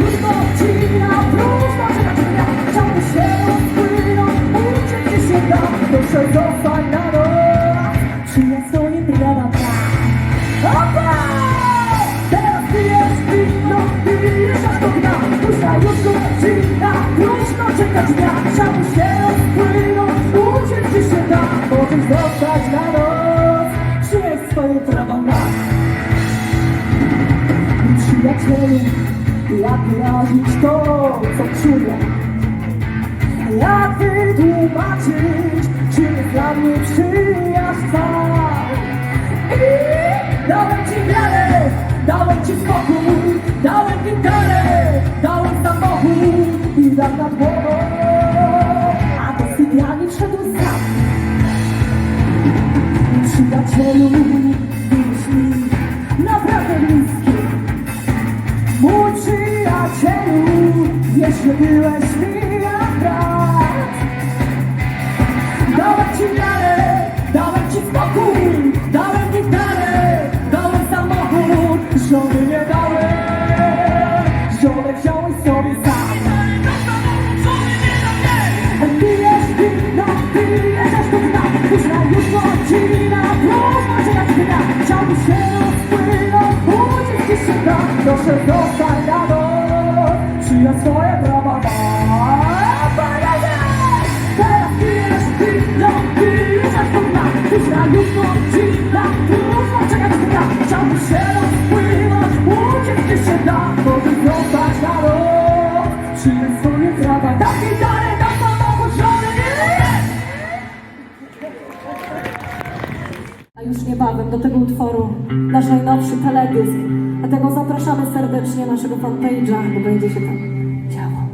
już odcina, próżno czeka ci dnia. Chciałby się rozpłynąć, uciec gdzie się da, proszę zostań na noc. Przyjaźń to nie prawda. Opa! Teraz pijesz wino, pijesz aż do dna, puszcza już odcina, próżno czeka ci dnia. Chciałby się rozpłynąć, możesz zostać na noc. Przyjaźń swoje prawa ma. Przyjacielu, jak wyrazić to, co czuję? Jak wytłumaczyć, czym jest dla mnie przyjaźń? I dałem ci wiarę, dałem ci spokój, wielu liczni, jeśli byłeś zostań na noc, przyjaźń swoje prawa! Teraz pijesz wino, pijesz aż do dna, późna już godzina, próżno cię jak dnia, chciałby się rozpłynąć, uciec zostać na noc, przyjaźń swoje prawa, samochód, żony nie! A już niebawem do tego utworu nasz najnowszy teledysk. Dlatego zapraszamy serdecznie naszego fanpage'a, bo będzie się tam działo.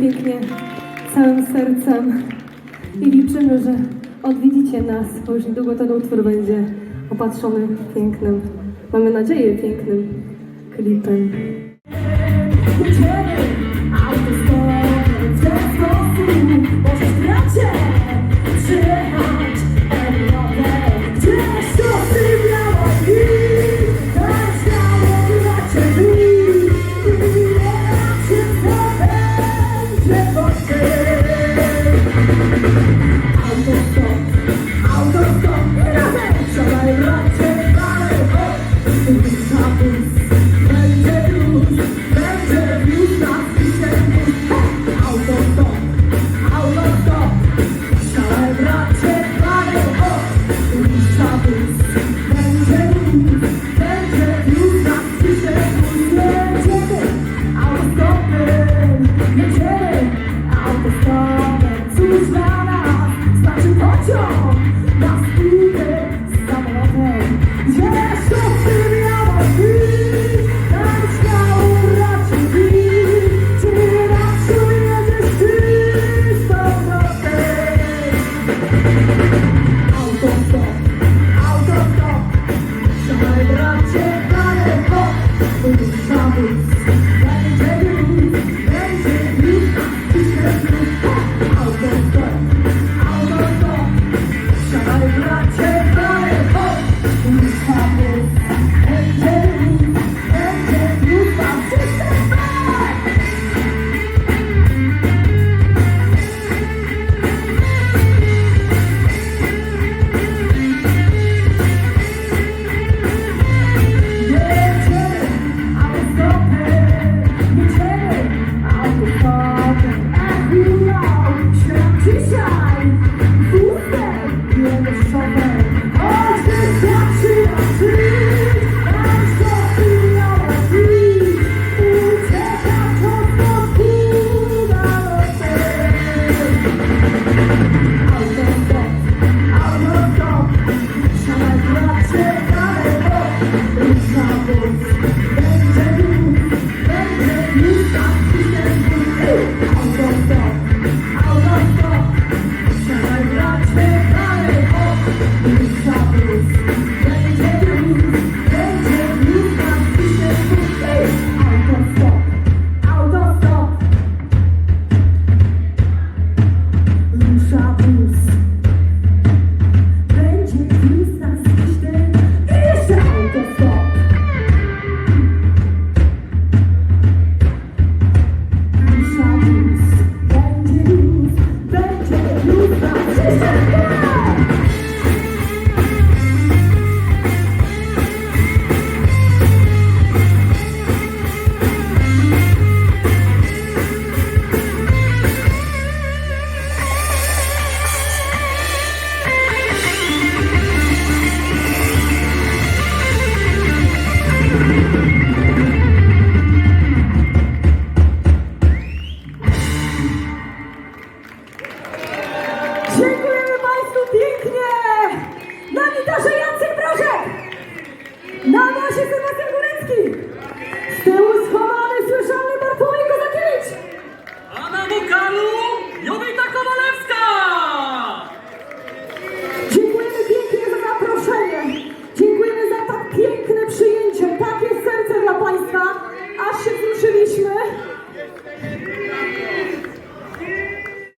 pięknie, całym sercem i liczymy, że odwiedzicie nas, bo już niedługo ten utwór będzie opatrzony pięknym, mamy nadzieję, pięknym klipem. Open door. Thank you.